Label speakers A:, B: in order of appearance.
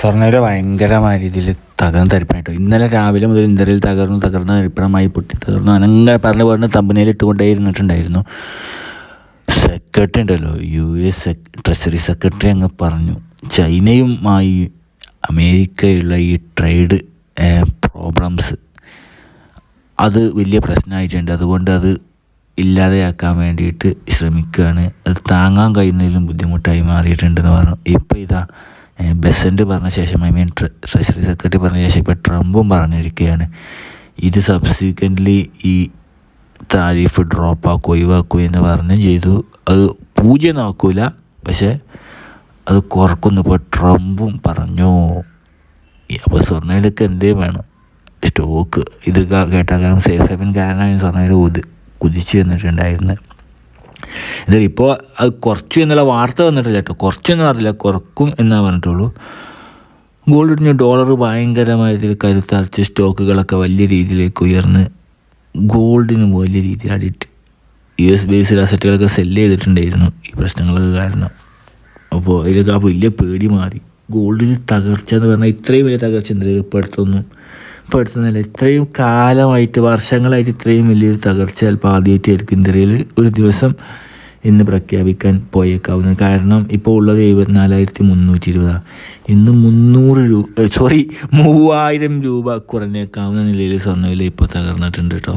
A: സ്വർണവില ഭയങ്കരമായ രീതിയിൽ തകർന്ന് തരിപ്പണായിട്ടോ ഇന്നലെ രാവിലെ മുതൽ ഇന്ദ്രയിൽ തകർന്നു തകർന്ന് തരിപ്പണമായി പൊട്ടി തകർന്നു. അനങ്ങനെ പറഞ്ഞു പറഞ്ഞ് തമ്പനയിൽ ഇട്ടുകൊണ്ടേ ഇരുന്നിട്ടുണ്ടായിരുന്നു. സെക്രട്ടറി ഉണ്ടല്ലോ യു എസ് ട്രഷറി സെക്രട്ടറി അങ്ങ് പറഞ്ഞു. ചൈനയുമായി അമേരിക്കയുള്ള ഈ ട്രേഡ് പ്രോബ്ലംസ് അത് വലിയ പ്രശ്നമായിട്ടുണ്ട്. അതുകൊണ്ട് അത് ഇല്ലാതെയാക്കാൻ വേണ്ടിയിട്ട് ശ്രമിക്കുകയാണ്. അത് താങ്ങാൻ കഴിയുന്നതിലും ബുദ്ധിമുട്ടായി മാറിയിട്ടുണ്ടെന്ന് പറഞ്ഞു. ഇപ്പോൾ ഇതാ ബെസന്റ് പറഞ്ഞ ശേഷം ഐ മീൻ ട്രഷറി സെക്രട്ടറി പറഞ്ഞ ശേഷം ഇപ്പോൾ ട്രംപും പറഞ്ഞിരിക്കുകയാണ്. ഇത് സബ്സിക്വന്റ്ലി ഈ താരിഫ് ഡ്രോപ്പ് ആക്കുക ഒഴിവാക്കുക എന്ന് പറഞ്ഞും ചെയ്തു. അത് പൂജ്യം നോക്കൂല പക്ഷേ അത് കുറക്കുന്നു. ഇപ്പോൾ ട്രംപും പറഞ്ഞു. അപ്പോൾ സ്വർണയിലൊക്കെ എന്തേ വേണം. സ്റ്റോക്ക് ഇത് കേട്ടാൽ കാരണം സേഫ് ഹെവൻ കാരണമാണ് സ്വർണയിൽ കുതിച്ച് വന്നിട്ടുണ്ടായിരുന്നത്. എന്തായാലും ഇപ്പോൾ അത് കുറച്ചു എന്നുള്ള വാർത്ത വന്നിട്ടില്ല കേട്ടോ. കുറച്ചൊന്നും അറിയില്ല. കുറക്കും എന്നാണ് പറഞ്ഞിട്ടുള്ളൂ. ഗോൾഡ് ഇടിഞ്ഞ ഡോളർ ഭയങ്കരമായിട്ട് രീതിയിൽ കരുത്തറച്ച് സ്റ്റോക്കുകളൊക്കെ വലിയ രീതിയിലേക്ക് ഉയർന്ന് ഗോൾഡിന് വലിയ രീതിയിൽ അടിയിട്ട് യു എസ് ബേസ്ഡ് അസറ്റുകളൊക്കെ സെല്ല് ചെയ്തിട്ടുണ്ടായിരുന്നു. ഈ പ്രശ്നങ്ങളൊക്കെ കാരണം. അപ്പോൾ ഇതിലൊക്കെ ആ വലിയ പേടി മാറി. ഗോൾഡിന് തകർച്ച എന്ന് പറഞ്ഞാൽ ഇത്രയും വലിയ തകർച്ച എന്തായാലും ഇപ്പോൾ അടുത്തൊന്നും ഇപ്പോൾ അടുത്തൊന്നുമല്ല ഇത്രയും കാലമായിട്ട് വർഷങ്ങളായിട്ട് ഇത്രയും വലിയൊരു തകർച്ച ചിലപ്പോൾ ആദ്യമായിട്ടായിരിക്കും. ഇന്ത്യയിൽ ഒരു ദിവസം ഇന്ന് പ്രഖ്യാപിക്കാൻ പോയേക്കാവുന്നത്. കാരണം ഇപ്പോൾ ഉള്ളത് എഴുപത്തിനാലായിരത്തി മുന്നൂറ്റി ഇരുപതാണ് ഇന്ന് മുന്നൂറ് രൂപ സോറി മൂവായിരം രൂപ കുറഞ്ഞേക്കാവുന്ന നിലയിൽ സ്വർണവില ഇപ്പോൾ തകർന്നിട്ടുണ്ട് കേട്ടോ.